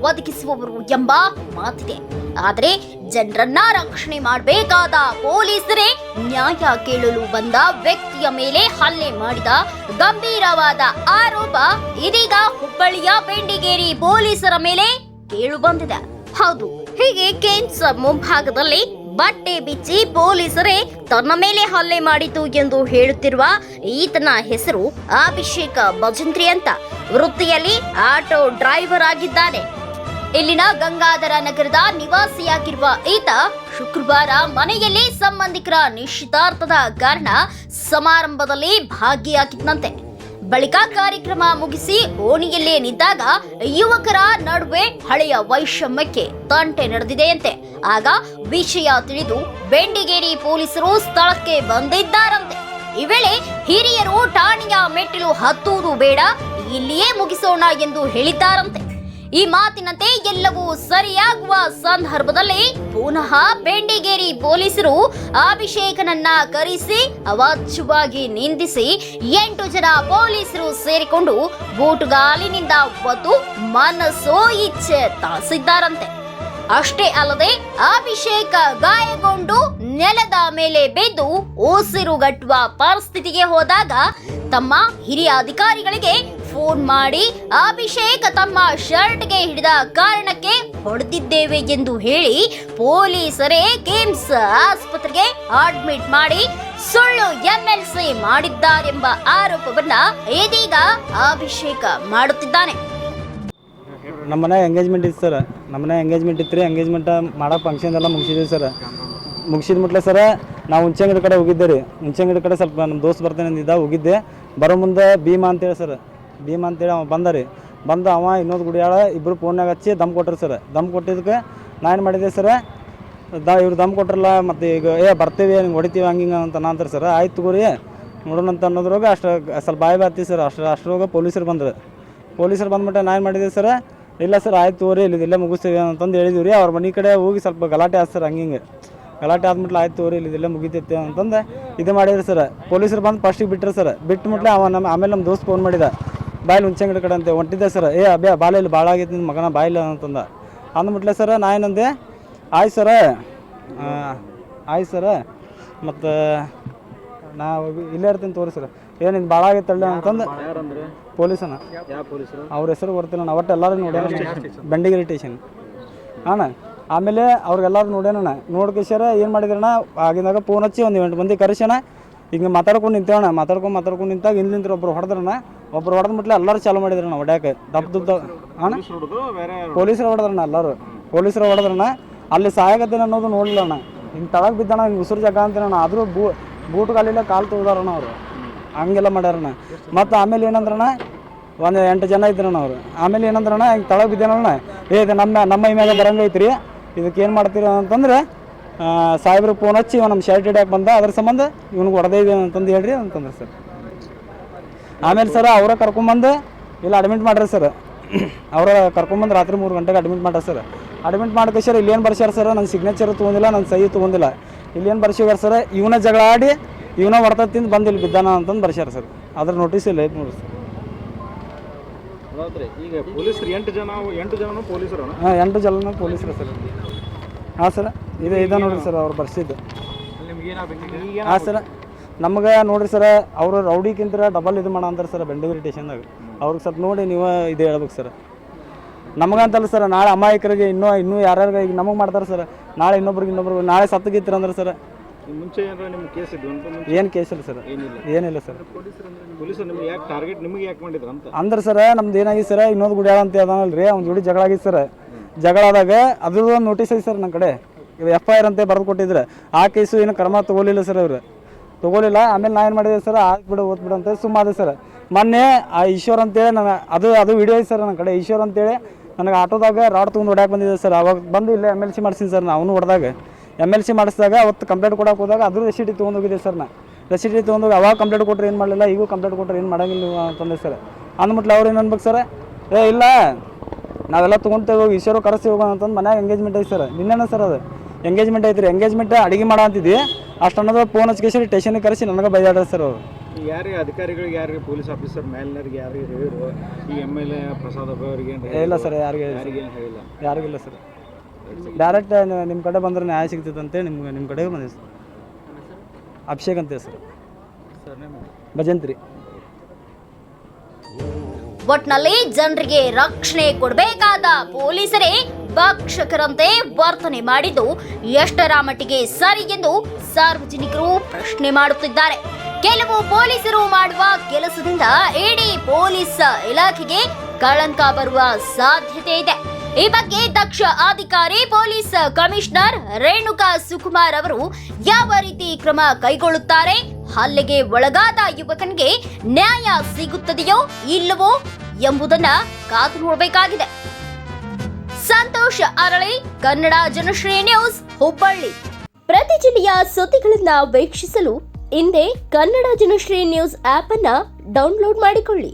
ಒದಗಿಸುವವರು ಎಂಬ ಮಾತಿದೆ. ಆದರೆ ಜನರನ್ನ ರಕ್ಷಣೆ ಮಾಡಬೇಕಾದ ಪೊಲೀಸರೇ ನ್ಯಾಯ ಕೇಳಲು ಬಂದ ವ್ಯಕ್ತಿಯ ಮೇಲೆ ಹಲ್ಲೆ ಮಾಡಿದ ಗಂಭೀರವಾದ ಆರೋಪ ಇದೀಗ ಹುಬ್ಬಳ್ಳಿಯ ಬೆಂಡಿಗೇರಿ ಪೊಲೀಸರ ಮೇಲೆ ಕೇಳು ಬಂದಿದೆ. ಹೌದು, ಹೀಗೆ ಕೇಂದ್ರ ಮುಂಭಾಗದಲ್ಲಿ ಬಟ್ಟೆ ಬಿಚ್ಚಿ ಪೊಲೀಸರೇ ತನ್ನ ಮೇಲೆ ಹಲ್ಲೆ ಮಾಡಿತು ಎಂದು ಹೇಳುತ್ತಿರುವ ಈತನ ಹೆಸರು ಅಭಿಷೇಕ ಭಜಂತ್ರಿ ಅಂತ. ವೃತ್ತಿಯಲ್ಲಿ ಆಟೋ ಡ್ರೈವರ್ ಆಗಿದ್ದಾನೆ. ಇಲ್ಲಿನ ಗಂಗಾಧರ ನಗರದ ನಿವಾಸಿಯಾಗಿರುವ ಈತ ಶುಕ್ರವಾರ ಮನೆಯಲ್ಲಿ ಸಂಬಂಧಿಕರ ನಿಶ್ಚಿತಾರ್ಥದ ಕಾರಣ ಸಮಾರಂಭದಲ್ಲಿ ಭಾಗಿಯಾಗಿದ್ದಂತೆ ಬಳಿಕ ಕಾರ್ಯಕ್ರಮ ಮುಗಿಸಿ ಓಣಿಯಲ್ಲೇ ನಿಂತಾಗ ಯುವಕರ ನಡುವೆ ಹಳೆಯ ವೈಷಮ್ಯಕ್ಕೆ ತಂಟೆ ನಡೆದಿದೆಯಂತೆ. ಆಗ ವಿಷಯ ತಿಳಿದು ಬೆಂಡಿಗೇರಿ ಪೊಲೀಸರು ಸ್ಥಳಕ್ಕೆ ಬಂದಿದ್ದಾರಂತೆ. ಈ ವೇಳೆ ಹಿರಿಯರು ಠಾಣೆಯ ಮೆಟ್ಟಿಲು ಹತ್ತುವುದು ಬೇಡ ಇಲ್ಲಿಯೇ ಮುಗಿಸೋಣ ಎಂದು ಹೇಳಿದ್ದಾರಂತೆ. ಈ ಮಾತಿನಂತೆ ಎಲ್ಲವೂ ಸರಿಯಾಗುವ ಸಂದರ್ಭದಲ್ಲಿ ಪುನಃ ಬೆಂಡಿಗೇರಿ ಪೊಲೀಸರು ಅಭಿಷೇಕನನ್ನ ಕರೆಸಿ, ಅವಾಚ್ಯವಾಗಿ ನಿಂದಿಸಿ ಎಂಟು ಜನ ಪೊಲೀಸರು ಸೇರಿಕೊಂಡು ಬೂಟುಗಾಲಿನಿಂದ ಒತ್ತು ಮನಸ್ಸೋ ಇಚ್ಛೆ ತಾಸಿದ್ದಾರಂತೆ ಅಷ್ಟೇ ಅಲ್ಲದೆ ಅಭಿಷೇಕ ಗಾಯಗೊಂಡು ನೆಲದ ಮೇಲೆ ಬಿದ್ದು ಉಸಿರುಗಟ್ಟುವ ಪರಿಸ್ಥಿತಿಗೆ ಹೋದಾಗ ತಮ್ಮ ಹಿರಿಯ ಅಧಿಕಾರಿಗಳಿಗೆ ಫೋನ್ ಮಾಡಿ ಅಭಿಷೇಕ್ ತಮ್ಮ ಶರ್ಟ್ಗೆ ಹಿಡಿದ ಕಾರಣಕ್ಕೆ ಹೊಡೆದಿದ್ದೇವೆ ಎಂದು ಹೇಳಿ ಪೊಲೀಸರೇ ಕಿಮ್ಸ್ ಆಸ್ಪತ್ರೆಗೆ ಅಡ್ಮಿಟ್ ಮಾಡಿ ಸುಳ್ಳು ಎಂಎಲ್ಸಿ ಮಾಡಿದ್ದಾರೆಂಬ ಆರೋಪವನ್ನ ಇದೀಗ ಅಭಿಷೇಕ ಮಾಡುತ್ತಿದ್ದಾನೆ. ನಮ್ಮನೆ ಎಂಗೇಜ್ಮೆಂಟ್ ಇತ್ತು ಸರ್. ನಮ್ಮನೆ ಎಂಗೇಜ್ಮೆಂಟ್ ಇತ್ತು ರೀ. ಎಂಗೇಜ್ಮೆಂಟ್ ಮಾಡೋ ಫಂಕ್ಷನ್ ಎಲ್ಲ ಮುಗಿಸಿದ್ವಿ ಸರ್. ಮುಗಿಸಿದ ಮುಟ್ಲೆ ಸರ, ನಾವು ಹುಂಚಂಗಡಿ ಕಡೆ ಹೋಗಿದ್ದೆ ರೀ. ಹುಂಚಂಗಡಿ ಕಡೆ ಸ್ವಲ್ಪ ನಮ್ಮ ದೋಸ್ತ್ ಬರ್ತಾನೆ ಅಂದಿದ್ದ, ಹೋಗಿದ್ದೆ. ಬರೋ ಮುಂದೆ ಭೀಮಾ ಅಂತೇಳಿ ಸರ್. ಭೀಮಾ ಅಂತೇಳಿ ಅವ ಬಂದ ರೀ. ಬಂದು ಅವ ಇನ್ನೊಂದು ಗುಡಿಯಾಳ ಇಬ್ಬರು ಫೋನ್ಯಾಗ ಹಚ್ಚಿ ದಮ್ ಕೊಟ್ಟರು ಸರ್. ದಮ್ ಕೊಟ್ಟಿದ್ದಕ್ಕೆ ನಾ ಏನು ಮಾಡಿದೆ ಸರ್, ದ ಇವ್ರು ದಮ್ ಕೊಟ್ರಲ್ಲ ಮತ್ತು ಈಗ, ಏ, ಬರ್ತೀವಿ ನಿಂಗೆ ಹೊಡಿತೀವಿ, ಹಂಗೆ ಹಿಂಗೆ ಅಂತ ಅಂತಾರೆ ಸರ್. ಆಯ್ತು ಗುರಿ ನೋಡೋಣ ಅಂತ ಅನ್ನೋದ್ರಾಗ ಅಷ್ಟು ಸ್ವಲ್ಪ ಬಾಯಿ ಬಾತಿ ಸರ್. ಅಷ್ಟು, ಅಷ್ಟ್ರೊಳಗೆ ಪೊಲೀಸರು ಬಂದರು. ಪೊಲೀಸರು ಬಂದ್ಬಿಟ್ಟೆ ನಾ ಏನು ಮಾಡಿದೆ ಸರ್, ಇಲ್ಲ ಸರ್, ಆಯ್ತು ತೋರಿ ಇಲ್ಲಿ ಇಲ್ಲೇ ಮುಗಿಸ್ತೀವಿ ಅಂತಂದು ಹೇಳಿದ್ವಿ ರೀ ಅವ್ರ ಮನೆ ಕಡೆ ಹೋಗಿ ಸ್ವಲ್ಪ ಗಲಾಟೆ ಆಯ್ತು ಸರ್ ಹಂಗಿಂಗೆ ಹಿಂಗೆ. ಗಲಾಟೆ ಆದ್ಬಿಟ್ಲೆ ಆಯ್ತು ತೋರಿ ಇಲ್ಲಿ ಇಲ್ಲೇ ಮುಗಿತೈತೆ ಅಂತಂದು ಇದು ಮಾಡಿದ್ರು ಸರ್. ಪೊಲೀಸರು ಬಂದು ಫಸ್ಟಿಗೆ ಬಿಟ್ಟರು ಸರ್. ಬಿಟ್ಬಿಟ್ಲೆ ಅವ ನಮ್ಮ, ಆಮೇಲೆ ನಮ್ಮ ದೋಸ್ತ್ ಫೋನ್ ಮಾಡಿದ. ಬಾಯಿಲಿ ಹುಂಚಂಗಡಿ ಕಡೆ ಅಂತೆ. ಹೊಂಟಿದ್ದೆ ಸರ್. ಏ ಅಬ್ಯಾ ಬಾಲಲ್ಲಿ ಭಾಳ ಆಗೈತಿ ನಿನ್ನ ಮಗನ ಬಾಯಿಲ್ಲ ಅಂತಂದ. ಅಂದ್ಬಿಟ್ಲೆ ಸರ್ ನಾ ಏನಂದೆ? ಆಯ್ತು ಸರ. ಆಯ್ತು ಸರ. ಮತ್ತು ನಾ ಇಲ್ಲೇ ಇರ್ತೀನಿ ತೋರಿ ಸರ್. ಏನು ನಿಂದು ಭಾಳ ಆಗೈತಲ್ಲ ಅಂತಂದು ಪೊಲೀಸನ. ಅವ್ರ ಹೆಸರು ಬರ್ತೀನಿ ನಾನು ಒಟ್ಟು ಎಲ್ಲರೂ ನೋಡ್ಯಾನ. ಬೆಂಡಿಗಿರಿ ಸ್ಟೇಷನ್ ಅಣ್ಣ ಆಮೇಲೆ ಅವ್ರಿಗೆಲ್ಲರೂ ನೋಡ್ಯಾನಣ್ಣ ನೋಡ್ಕೇಶ್ವರ ಏನು ಮಾಡಿದ್ರಣ್ಣ? ಆಗಿಂದಾಗ ಫೋನ್ ಹಚ್ಚಿ ಒಂದು ಎಂಟು ಮಂದಿ ಕರೆಸಣ. ಹಿಂಗೆ ಮಾತಾಡ್ಕೊಂಡು ನಿಂತೇವಣ್ಣ ಮಾತಾಡ್ಕೊಂಡು ಮಾತಾಡ್ಕೊಂಡು ನಿಂತಾಗ ಹಿಂದಿಂತ್ರ ಒಬ್ರು ಹೊಡೆದ್ರಣ ಒಬ್ರು ಹೊಡೆದ್ ಮುಟ್ಲೆ ಎಲ್ಲರೂ ಚಾಲು ಮಾಡಿದ್ರಣ್ಣ ಹೊಡ್ಯಾಕೆ ದಪ್ಪ ದುಪ್ಪ ಅಣ್ಣ? ಪೊಲೀಸರು ಹೊಡೆದ್ರಣ್ಣ ಎಲ್ಲರೂ. ಪೊಲೀಸರು ಹೊಡೆದ್ರಣ್ಣ. ಅಲ್ಲಿ ಸಾಯಕತ್ತೇನೆ ಅನ್ನೋದು ನೋಡಲಿಲ್ಲ ಅಣ್ಣ ಹಿಂಗೆ ತಳಗೆ ಬಿದ್ದಣ ಹಿಂಗೆ ಉಸಿರು ಜಾಗ ಅಂತೇನಣ್ಣ ಆದರೂ ಬೂ ಬೂಟ್ ಕಾಲಿಲ್ಲ ಕಾಲು ತೆಗ್ದಾರಣ್ಣ ಅವರು. ಹಂಗೆಲ್ಲ ಮಾಡ್ಯಾರಣ ಮತ್ತು ಆಮೇಲೆ ಏನಂದ್ರಣ್ಣ? ಒಂದು ಎಂಟು ಜನ ಇದ್ರಣ್ಣ ಅವರು. ಆಮೇಲೆ ಏನಂದ್ರಣ್ಣ? ಹಿಂಗೆ ತಳಗೆ ಬಿದ್ದೇನಣ್ಣ. ಏ ಇದು ನಮ್ಮ ನಮ್ಮ ಮ್ಯಾಗ ಬರಂಗೈತ್ರಿ. ಇದಕ್ಕೆ ಏನು ಮಾಡ್ತೀರ ಅಂತಂದ್ರೆ ಸಾಹೇಬ್ರಿಗೆ ಫೋನ್ ಹಚ್ಚಿ ಇವ ನಮ್ಮ ಶರ್ಟ್ ಹಿಡಿಯಕ್ಕೆ ಬಂದ. ಅದ್ರ ಸಂಬಂಧ ಇವ್ನಿಗೆ ಹೊಡೆದೇವಿ ಅಂತಂದು ಹೇಳ್ರಿ ಅಂತಂದ್ರೆ ಸರ್. ಆಮೇಲೆ ಸರ್ ಅವರ ಕರ್ಕೊಂಬಂದು ಇಲ್ಲಿ ಅಡ್ಮಿಟ್ ಮಾಡ್ರಿ ಸರ್. ಅವರ ಕರ್ಕೊಂಬಂದು ರಾತ್ರಿ ಮೂರು ಗಂಟೆಗೆ ಅಡ್ಮಿಟ್ ಮಾಡ್ರಿ ಸರ್. ಅಡ್ಮಿಟ್ ಮಾಡಕ್ಕೆ ಸರ್ ಇಲ್ಲೇನು ಬರ್ಸ್ಯಾರ ಸರ್? ನನ್ನ ಸಿಗ್ನೇಚರ್ ತೊಗೊಂಡಿಲ್ಲ ನನ್ನ ಸಹಿ ತೊಗೊಂಡಿಲ್ಲ. ಇಲ್ಲೇನು ಬರ್ಸಿವ್ಯಾರ ಸರ್? ಇವನ ಜಗಳ ಆಡಿ ಇವನ ಹೊಡೆತ ತಿಂದು ಬಂದು ಇಲ್ಲಿ ಬಿದ್ದಾನ ಅಂತಂದು ಬರ್ಸ್ಯಾರ ಸರ್. ಅದ್ರ ನೋಟಿಸ್ ಇಲ್ಲ ಐತೆ ನೋಡ್ರಿ ಸರ್. ಈಗ ಪೊಲೀಸರು ಎಂಟು ಜನ ಎಂಟು ಜನ ಪೊಲೀಸರು ಹಾಂ ಎಂಟು ಜನ ಪೊಲೀಸರು ಸರ್. ಹಾಂ ಸರ, ಇದು, ಇದೆ ನೋಡಿರಿ ಸರ್ ಅವ್ರು ಬರ್ಸಿದ್ದು. ಹಾಂ ಸರ, ನಮಗೆ ನೋಡಿರಿ ಸರ್, ಅವರು ರೌಡಿಕ್ಕಿಂತ ಡಬಲ್ ಇದು ಮಾಡ ಅಂತಾರೆ ಸರ್ ಬೆಂಡೂರಿ ಸ್ಟೇಷನ್ದಾಗ ಅವ್ರಿಗೆ ಸ್ವಲ್ಪ ನೋಡಿ ನೀವು ಇದು ಹೇಳ್ಬೇಕು ಸರ್. ನಮಗಂತಲ್ಲ ಸರ್, ನಾಳೆ ಅಮಾಯಕರಿಗೆ ಇನ್ನೂ ಇನ್ನೂ ಯಾರ್ಯಾರಿಗೆ ಈಗ ನಮಗೆ ಮಾಡ್ತಾರೆ ಸರ್, ನಾಳೆ ಇನ್ನೊಬ್ರಿಗೆ ಇನ್ನೊಬ್ರಿಗೆ, ನಾಳೆ ಸತ್ತಗಿತ್ತಿರಂದ್ರೆ ಸರ್ ಮುಂಚೆ ಏನಾರ ಕೇಸ್ ಇದ್ವು? ಅಂತ ಮುಂಚೆ? ಏನು ಕೇಸ್ ಇಲ್ಲ ಸರ್. ಏನಿಲ್ಲ. ಏನಿಲ್ಲ ಸರ್. ಪೊಲೀಸರು ನಿಮ್ಗೆ ಯಾಕೆ ಟಾರ್ಗೆಟ್ ನಿಮಗೆ ಯಾಕೆ ಮಾಡಿದ್ರು ಅಂತ? ಅಂದ್ರೆ ಸರ್ ನಮ್ದು ಏನಾಗಿದೆ ಸರ್ ಇನ್ನೊಂದು ಗುಡಿಯಾಳ ಅಂತ ಅದಾನಲ್ಲ ರೀ ಅವ್ನ ಜೋಡಿ ಜಗಳ ಆಗಿತ್ತು ಸರ್. ಜಗಳ ಆದಾಗ ಅದ್ರದ್ದು ಒಂದು ನೋಟಿಸ್ ಐತೆ ಸರ್ ನನ್ನ ಕಡೆ. ಎಫ್ ಐ ಆರ್ ಅಂತ ಬರೆದು ಕೊಟ್ಟಿದ್ರೆ. ಆ ಕೇಸು ಏನು ಕ್ರಮ ತಗೋಲಿಲ್ಲ ಸರ್ ಅವರು. ತಗೋಲಿಲ್ಲ ಆಮೇಲೆ ನಾ ಏನು ಮಾಡಿದೆ ಸರ್ ಬಿಡು ಓದ್ಬಿಡು ಅಂತ ಸುಮ್ಮನೆ ಸರ್. ಮೊನ್ನೆ ಆ ಈಶ್ವರ್ ಅಂತೇಳಿ ನಾನು ಅದು ಅದು ವಿಡಿಯೋ ಐತೆ ಸರ್ ನನ್ನ ಕಡೆ. ಈಶ್ವರ್ ಅಂತೇಳಿ ನನಗೆ ಆಟೋದಾಗ ರಾಡ್ ತೊಗೊಂಡು ಹೊಡ್ಯಾಕೆ ಬಂದಿದೆ ಸರ್. ಅವಾಗ ಬಂದು ಇಲ್ಲೇ ಎಂ ಎಲ್ ಸಿ ಮಾಡ್ಸೀನಿ ಸರ್ ನಾವು ಹೊಡೆದಾಗ. ಎಂ ಎಲ್ ಸಿ ಮಾಡಿಸಿದಾಗ ಅವತ್ತು ಕಂಪ್ಲೇಂಟ್ ಕೊಡಕ್ಕೆ ಹೋದಾಗ ಅದ್ರ ರೆಸಿಟಿ ತೊಗೊಂಡು ಹೋಗಿದೆ ಸರ್ ನಾ. ರೆಸಿಟಿ ತೊಗೊಂಡು ಅವಾಗ ಕಂಪ್ಲೇಂಟ್ ಕೊಟ್ಟರೆ ಏನು ಮಾಡಲಿಲ್ಲ ಈಗೂ ಕಂಪ್ಲೇಂಟ್ ಕೊಟ್ಟರೆ ಏನು ಮಾಡಂಗಿಲ್ಲ ಅಂತಂದ್ರೆ ಅಂತಂದೆ ಸರ್ ಅಂದ್ಬಿಟ್ಲೆ ಅವ್ರು ಏನು ಅನ್ಬೇಕು ಸರ್ ಏ ಇಲ್ಲ. ನಾವೆಲ್ಲ ತೊಗೊಂತೇವೆ ಹೋಗಿ ಈಶ್ವರ ಕರೆಸಿ ಹೋಗೋಣ ಅಂತಂದು ಮನ್ಯಾಗ ಎಂಗೇಜ್ಮೆಂಟ್ ಐತೆ ಸರ್ ನಿನ್ನೆನ ಸರ್ ಅದು? ಎಂಗೇಜ್ಮೆಂಟ್ ಐತ್ರಿ. ಎಂಗೇಜ್ಮೆಂಟ್ ಅಡಿಗೆ ಮಾಡೋ ಅಂತಿದ್ವಿ ಅಷ್ಟು ಅನ್ನೋದು ಫೋನ್ ಹಚ್ಕೇಶರಿ ಟೇಷನ್ಗೆ ಕರೆಸಿ ನನಗೆ ಬೈದಾಡ್ರಿ ಸರ್ ಅವರು. ಯಾರಿಗೆ ಅಧಿಕಾರಿಗಳಿಗೆ ಯಾರಿಗೆ ಪೊಲೀಸ್ ಆಫೀಸರ್ ಮೇಲ್ನರಿಗೆ ಯಾರಿಗೆ ಹೇಳಿದ್ರು? ಈ ಎಂ ಎಲ್ ಎ ಪ್ರಸಾದ್ ಅವರಿಗೆ ಇಲ್ಲ ಸರ್ ಯಾರಿಗೆ ಯಾರಿಗೆ ಹೇಳಿಲ್ಲ. ಯಾರಿಗಿಲ್ಲ ಸರ್ ಡೈರೆಕ್ಟ್ ನಿಮ್ಮ ಕಡೆ ಬಂದ್ರೆ ನ್ಯಾಯ ಸಿಗ್ತೈತೆ ನಿಮ್ಗೆ ನಿಮ್ಮ ಕಡೆಗೆ ಬಂದಿದೆ ಸರ್. ಅಭಿಷೇಕ್ ಅಂತ ಸರ್ ಭಜಂತ್ರಿ. ಒಟ್ನಲ್ಲಿ ಜನರಿಗೆ ರಕ್ಷಣೆ ಕೊಡಬೇಕಾದ ಪೊಲೀಸರೇ ಭಕ್ಷಕರಂತೆ ವರ್ತನೆ ಮಾಡಿದ್ದು ಎಷ್ಟರ ಮಟ್ಟಿಗೆ ಸರಿ ಎಂದು ಸಾರ್ವಜನಿಕರು ಪ್ರಶ್ನೆ ಮಾಡುತ್ತಿದ್ದಾರೆ. ಕೆಲವು ಪೊಲೀಸರು ಮಾಡುವ ಕೆಲಸದಿಂದ ಇಡೀ ಪೊಲೀಸ್ ಇಲಾಖೆಗೆ ಕಳಂಕ ಬರುವ ಸಾಧ್ಯತೆ ಇದೆ. ಈ ಬಗ್ಗೆ ದಕ್ಷ ಅಧಿಕಾರಿ, ಪೊಲೀಸ್ ಕಮಿಷನರ್ ರೇಣುಕಾ ಸುಕುಮಾರ್ ಅವರು ಯಾವ ರೀತಿ ಕ್ರಮ ಕೈಗೊಳ್ಳುತ್ತಾರೆ, ಹಲ್ಲೆಗೆ ಒಳಗಾದ ಯುವಕನಿಗೆ ನ್ಯಾಯ ಸಿಗುತ್ತದೆಯೋ ಇಲ್ಲವೋ ಎಂಬುದನ್ನ ಕಾದು ನೋಡಬೇಕಾಗಿದೆ. ಸಂತೋಷ್ ಅರಳಿ, ಕನ್ನಡ ಜನಶ್ರೀ ನ್ಯೂಸ್, ಹುಬ್ಬಳ್ಳಿ. ಪ್ರತಿ ಜಿಲ್ಲೆಯ ಸುದ್ದಿಗಳನ್ನ ವೀಕ್ಷಿಸಲು ಇಂದೇ ಕನ್ನಡ ಜನಶ್ರೀ ನ್ಯೂಸ್ ಆಪ್ ಅನ್ನ ಡೌನ್ಲೋಡ್ ಮಾಡಿಕೊಳ್ಳಿ.